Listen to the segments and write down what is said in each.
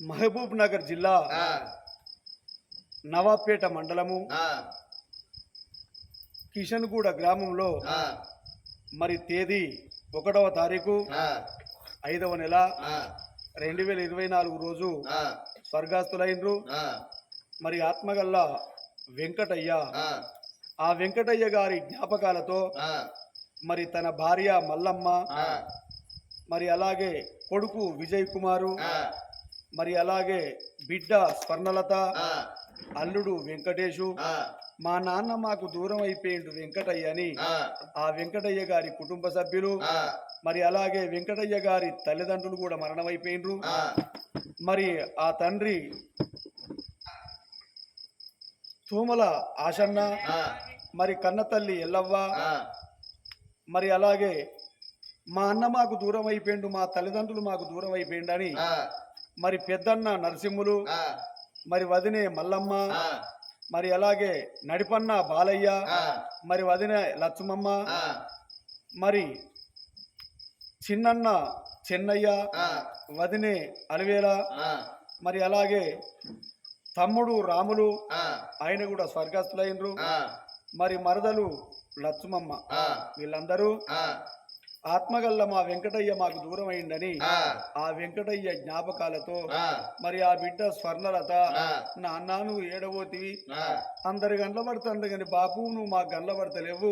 మహబూబ్ నగర్ జిల్లా ఆ, నవాపేట మండలము. కిషన్గూడ గ్రామంలో మరి తేదీ ఒకటవ తారీఖు ఐదవ నెల రెండు వేల ఇరవై నాలుగు రోజు స్వర్గాస్తులైనరు మరి ఆత్మగల్ల వెంకటయ్య ఆ, వెంకటయ్య గారి జ్ఞాపకాలతో మరి తన భార్య మల్లమ్మ మరి అలాగే కొడుకు విజయ్ కుమారు మరి అలాగే బిడ్డ స్వర్ణలత అల్లుడు వెంకటేశు ఆ, మా నాన్న మాకు దూరం అయిపోయిండు వెంకటయ్య అని. ఆ, వెంకటయ్య గారి కుటుంబ సభ్యులు మరి అలాగే వెంకటయ్య గారి తల్లిదండ్రులు కూడా మరణమైపోయిండ్రు. ఆ, మరి ఆ తండ్రి తూమల ఆశన్న మరి కన్న తల్లి ఎల్లవ్వ మరి అలాగే మా అన్న మాకు దూరం అయిపోయిండు మా తల్లిదండ్రులు మాకు దూరం అయిపోయిండు అని మరి పెద్దన్న నరసింహులు మరి వదినే మల్లమ్మ మరి అలాగే నడిపన్న బాలయ్య మరి వదిన లక్ష్మమ్మ మరి చిన్నన్న చెన్నయ్య వదినే అలివేల మరి అలాగే తమ్ముడు రాములు ఆయన కూడా స్వర్గస్థులైనరు. మరి మరదలు లక్ష్మమ్మ వీళ్ళందరూ ఆత్మగల్ల మా వెంకటయ్య మాకు దూరం అయిందని ఆ, వెంకటయ్య జ్ఞాపకాలతో మరి ఆ బిడ్డ స్వర్ణలత నాన్న నువ్వు ఏడవోతివి అందరి గంటల పడుతుంది కానీ బాపు నువ్వు మాకు గంటల పడతలేవు.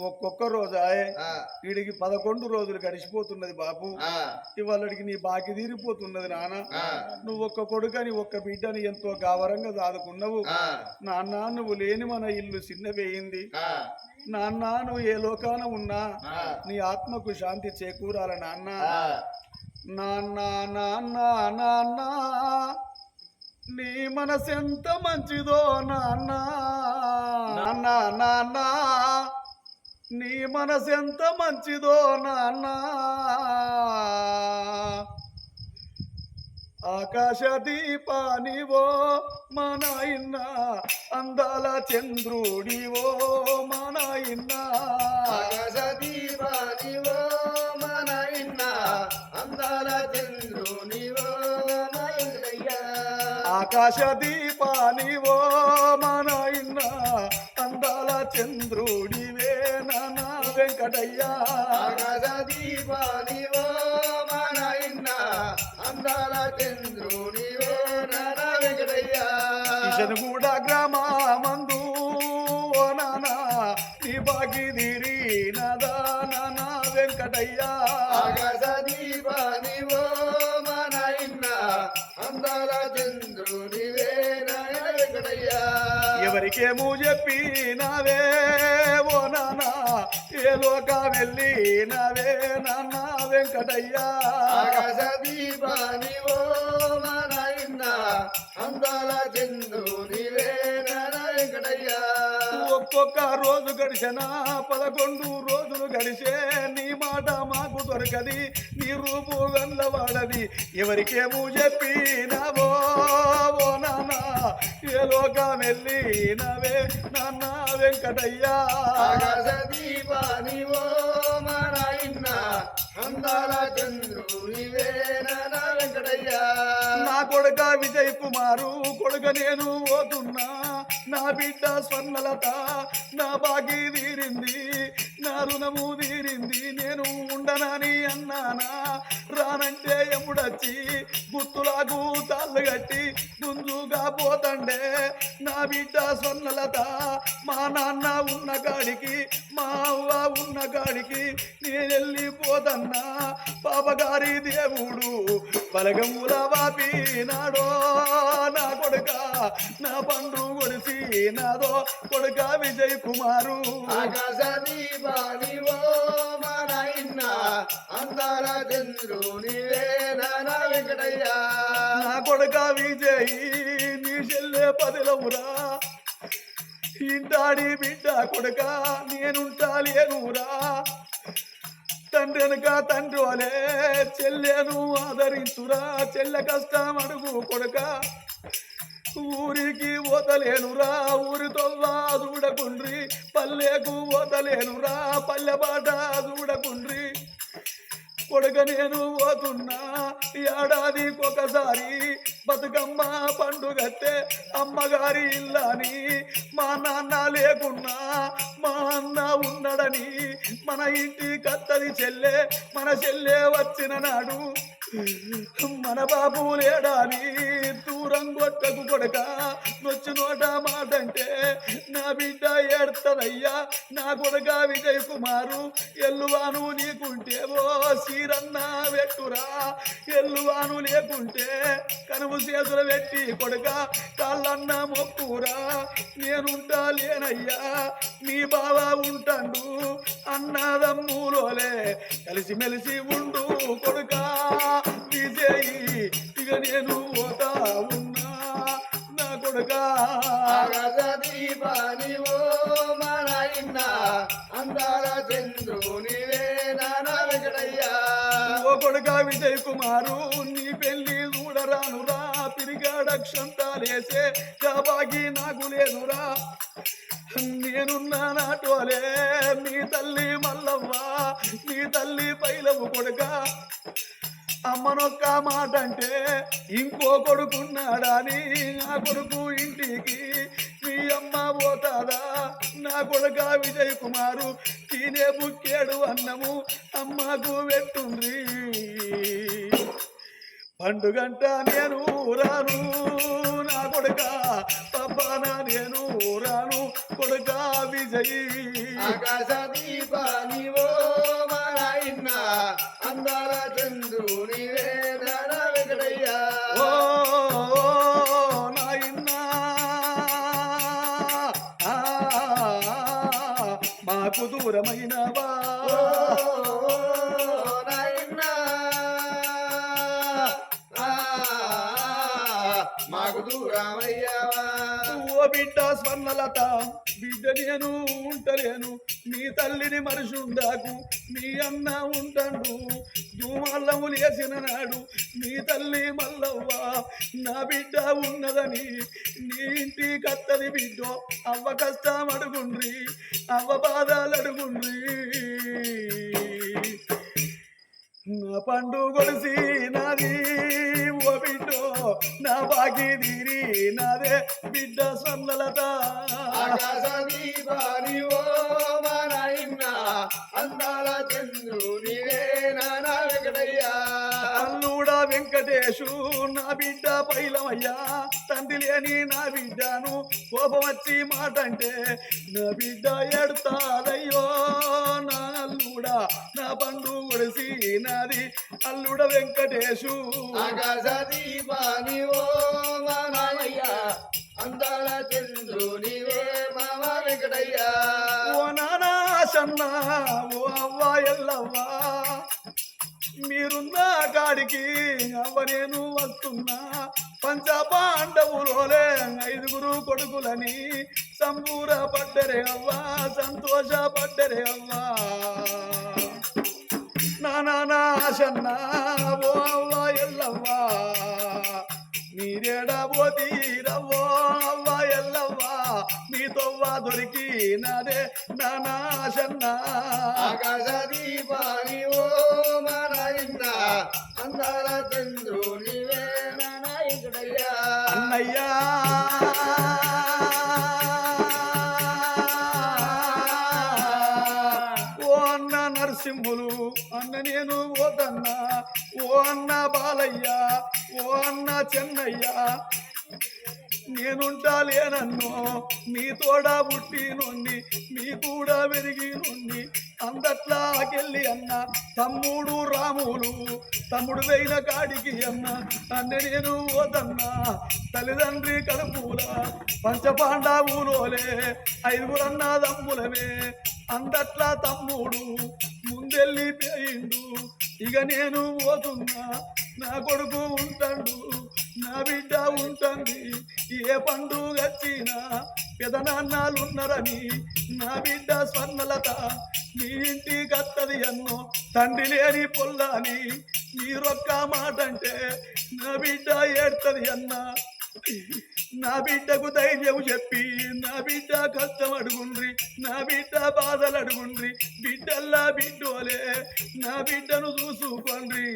ఒక్కొక్క రోజు వీడికి పదకొండు రోజులు గడిచిపోతున్నది బాపు. ఇవాళకి నీ బాకి తీరిపోతున్నది నాన్న. నువ్వు ఒక్క కొడుకని ఒక్క బిడ్డని ఎంతో గావరంగా దాదుకున్నావు. నాన్న నువ్వు లేని మన ఇల్లు చిన్నవేయింది నాన్న నువ్వు ఏ లోకాన ఉన్నా నీ ఆత్మకు శాంతి చేకూరాల నాన్న. నాన్న నాన్న నాన్న నీ మనసెంత మంచిదో నాన్న. నాన్న నాన్న నీ మనసెంత మంచిదో నాన్న. ఆకాశ దీపానివో మా నాయన్న అందాల చంద్రుడివో మా నాయన్న ఆకాశ దీపానివో మన ఇన్న అందాల చంద్రునివో మా. ఆకాశ దీపానివో మా నాయన్న అందాల చంద్రుడివే నాన్న వెంకటయ్య ఆకాశ దీపానివో కిషన్గూడ గ్రామందు ఓ నాన్న నీ బాగిదిరి నదా వెంకటయ్య. ఎవరికేమో చెప్పినావే ఓ నాన్న ఏ లోక వెళ్ళి నావే? నాన్న వెంకటయ్య. దీపానివో మన ఇన్న అందాల చంద్రునివే ఒక్క రోజు గడిచిన? పదకొండు రోజులు గడిచే నీ మాట మాకు దొరకది నీ రూపు గల్లవాడది ఎవరికేమో చెప్పినావో? ఓ నాన్న ఏ లోకం వెళ్ళి నవే నాన్న వెంకటయ్య. ఆకాశ దీపానివో మన ఇన్న అందాల చంద్రునివే నాన్న వెంకటయ్య. నా కొడుక విజయ్ కుమారు కొడుక నేను పోతున్నా. నా బిడ్డ స్వర్ణలత నా బాగి తీరింది నా రుణము తీరింది నేను ఉండనని అన్నానా? రానంటే ఎముడొచ్చి గుత్తులాగు తాళ్ళు కట్టి గుంజుగా పోతండే. నా బిడ్డ స్వర్ణలత మా నాన్న ఉన్న కాడికి మా అవ్వ ఉన్న కాడికి నేను వెళ్ళిపోతన్నా పాపగారి దేవుడు బలగముల వాపినాడో. నా కొడుక నా పండు కొడిసి నాదో కొడుక విజయ్ కుమారు. అందాల చంద్రునివే వెంకటయ్య. నా కొడుక విజయ్ నీ చెల్లె పదిలమురా ఇంటాడి బిడ్డ కొడక నేనుంటా లేనురా తండ్రి వెనుక తండ్రి వాలే చెల్లెను ఆదరించురా. చెల్లె కష్టం అడుగు కొడక ఊరికి ఓతలేనురా ఊరితో చూడకుండ్రి పల్లెకు ఓతలేనురా పల్లె బాట చూడకుండ్రి కొడుక నేను పోతున్నా. ఏడాదికి ఒకసారి బతుకమ్మ పండుగతే అమ్మగారి ఇల్లని మా నాన్న లేకున్నా మా అన్న ఉన్నాడని మన ఇంటి కత్తది చెల్లె మన చెల్లె వచ్చిన నాడు మన బాబు లేడాని రంగు కొట్టకు కొడక నొచ్చు నోట మాటంటే నా బిడ్డ ఏడుతుందయ్యా నా కొడక విజయ్ కుమారు ఎల్లువాను నీకుంటేవో సీరన్న వెట్టురా ఎల్లువాను లేకుంటే కనుము చేతులు పెట్టి కొడక కాళ్ళన్న మొక్కురా నేనుంటా లేనయ్యా మీ బావ ఉంటాడు అన్నదమ్ములోలే కలిసిమెలిసి ఉండు కొడుకా. విజయ్ ఇక నేను పోతా ఉన్నా నా కొడుక. ఆకాశ దీపాని ఓ మనాయన్న అందాల చంద్రుని నానా వెంకటయ్యా. ఓ కొడుక విజయ్ కుమారు నీ పెళ్ళి చూడరానురా పిరిగాడక్షంతాలేసే జాబాగి నాకు లేనురా. నేనున్నా నాటోలే మీ తల్లి మల్లవ్వ మీ తల్లి పైలవు కొడుక. అమ్మనొక్క మాట అంటే ఇంకో కొడుకున్నాడని నా కొడుకు ఇంటికి మీ అమ్మ పోతాదా? నా కొడుక విజయ్ కుమారు తినే బుక్కేడు అన్నము అమ్మకు పెట్టుండ్రి. పండుగంట నేను రాను నా కొడుక పబ్బాన నేను రాను కొడుక విజయ్. ఆకాశ దీపాని మాకు దూరమయ్యావా ఓ బిడ్డ స్వర్ణలత బిడ్డ నేను ఉంటలేను. నీ తల్లిని మనిషి ఉందాకు నీ అన్న ఉంటాడు దూమల్లము లేచిన నాడు నీ తల్లి మల్లవ్వ నా బిడ్డ ఉన్నదని నీ ఇంటి కత్తది బిడ్డ అవ్వ కష్టం అడుగుండ్రి అవ్వ బాధలు అడుగుండ్రి నా పండు కొలిసి నాదే బిడ్డ స్వర్ణలత. అందాల చంద్రుని నానా వెంకటయ్యా. అల్లుడా వెంకటేశు నా బిడ్డ పైలమయ్యా. తండ్రి లేని నా బిడ్డను కోపం వచ్చి మాట అంటే నా బిడ్డ ఎడతాదయ్యో నా అల్లుడా నా పండు ఒడిసి నాది అల్లుడ వెంకటేశు. అందాల చంద్రుని వెంకటయ్యా. ఓ నానా సన్న ఓ అవ్వ ఎల్లవ్వా మీరున్న కాడికి అవ్వనేను వస్తున్నా. పంచపాండవులోలే ఐదుగురు కొడుకులని. సంబూర పడ్డరే అవ్వా సంతోష పడ్డరే అవ్వా. నానా సన్న ఓ అవ్వ ఎల్లవ్వా. మీరేడా పోతీరవ్వో అవ్వ ఎల్లవ్వా. మీతోవ్వ దొరికి నాదే నానా సన్న ఆకాశ దీపాని ఓ మనాయన్న అందాల చంద్రుని నానా వెంకటయ్యా అన్నయ్యా. ఓ అన్న నరసింహులు అన్న నేను ఓదన్నా ఓ అన్న బాలయ్య ఓ అన్న చెన్నయ్య. నేనుంటా నన్ను మీ తోడా పుట్టి నుండి మీ కూడా పెరిగి నుండి అందట్లాకెళ్ళి అన్న తమ్ముడు రాములు తమ్ముడు వెయిన కాడికి అన్న అన్న నేను ఓదన్నా తల్లిదండ్రి కడుపుల పంచపాండవులోలే ఐదుగురన్న తమ్ములమే. అందట్లా తమ్ముడు ముందెళ్ళిపోయిండు ఇక నేను పోతున్నా నా కొడుకు ఉంటాడు నా బిడ్డ ఉంటుంది. ఏ పండుగ వచ్చినా నా బిడ్డ స్వర్ణలత నీ ఇంటి కత్తది అన్నో తండ్రి లేని పొల్లాని మీరొక్క మాట అంటే నా బిడ్డ ఏడ్తది అన్న. నా బిడ్డకు ధైర్యం చెప్పి నా బిడ్డ కష్టం అడుగుండ్రి నా బిడ్డ బాధలు అడుగుండ్రి బిడ్డల్లా బిడ్డోలే నా బిడ్డను చూసుకోండి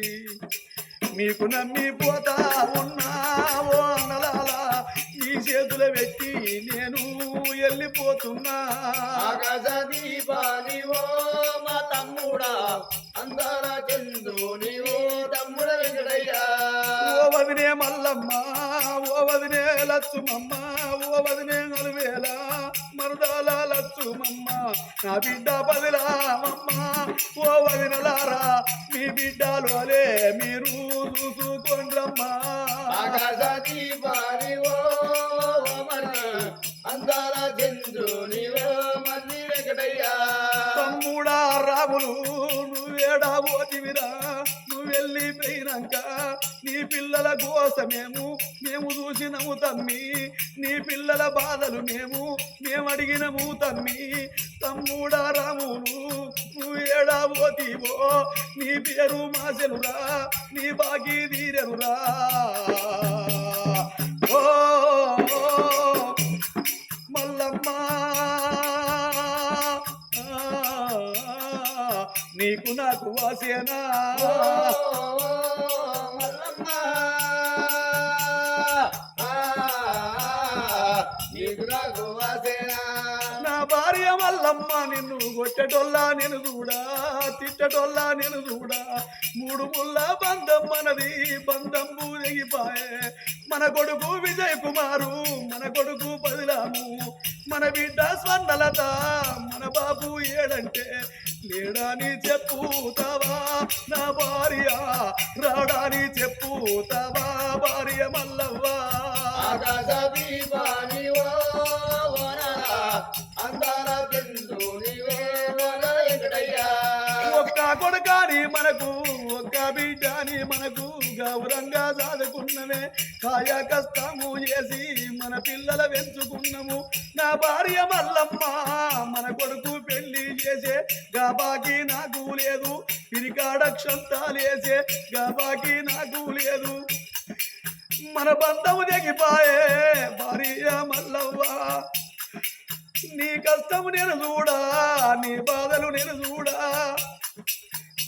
మీకు నమ్మి పోతా ఉన్నా ఓ అన్నలాలా మీ చేతులు పెట్టి నేను వెళ్ళిపోతున్నా. ఆకాశ దీపాని ఓ మా తమ్ముడా అందాల చంద్రుని ఓ తమ్ముడ వెంకటయ్య. ఓ వదినే మల్లమ్మ ఓ వదినే లచ్చుమమ్మ ఓ వదినే నలువేల మరుదాల లచ్చుమమ్మ నా బిడ్డ బదిలామమ్మ ఓ వదినలారా మీ బిడ్డలోలే మీరు చూసుకోండ్రమ్మా. అందాల చంద్రుని తమ్ముడా రాములు నువ్వేడా పోతివిరా వెళ్ళిపోయినాక నీ పిల్లల కోసమేము మేము చూసినము తమ్మి. నీ పిల్లల బాధలు మేము మేము అడిగినము తమ్మి. తమ్ముడా రాములు నువ్వు ఏడా పోతివో? నీ పేరు మాసెలురా నీ బాకీ తీరెనురా. ఓ మల్లమ్మా. నీకు నాకు వాసేనా. నీకు నాకు వాసేనా. నా భార్య మల్లమ్మ నిన్ను కొట్టటోల్లా నేను చూడా తిట్టటోల్లా నేను చూడా. మూడు ముళ్ళ బంధం మనది బంధం తెగిపాయే మన కొడుకు విజయ్ కుమారు మన కొడుకు బదిలాము. మన బిడ్డ స్వర్ణలత మన బాబు ఏడంటే లేడాని చెప్పుతావా? నా భార్య రాడాని చెప్పుతావా? భార్య మల్లవ్వ. ఆకాశ దీపాని అందాల చంద్రుని కొడుకాని మనకు ఒక్క బిడ్డని మనకు గౌరంగా సాదుకున్నమే. కాయ కష్టము చేసి మన పిల్లల పెంచుకున్నాము. నా భార్య మల్లమ్మ మన కొడుకు పెళ్ళి చేసే. గబాకి నాకు లేదు పిరికాడ క్షంతాలేసే గబాకి నాకు లేదు. మన బంధము తెగిపాయే భార్య మల్లవ్వ. నీ కష్టము నేను చూడా నీ బాధలు నేను చూడా.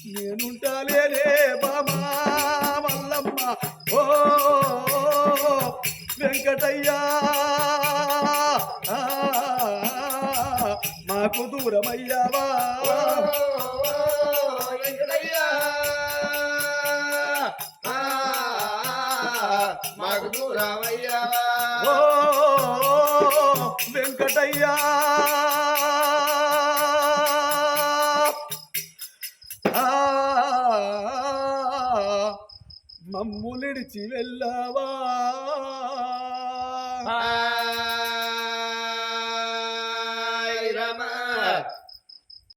నేనుంటాలేరే బామా మల్లమ్మ. ఓ వెంకటయ్యా. మాకు దూరమయ్యావా. మాకు ఓ వెంకటయ్యా. మమ్ములిడిచి వెళ్ళావా?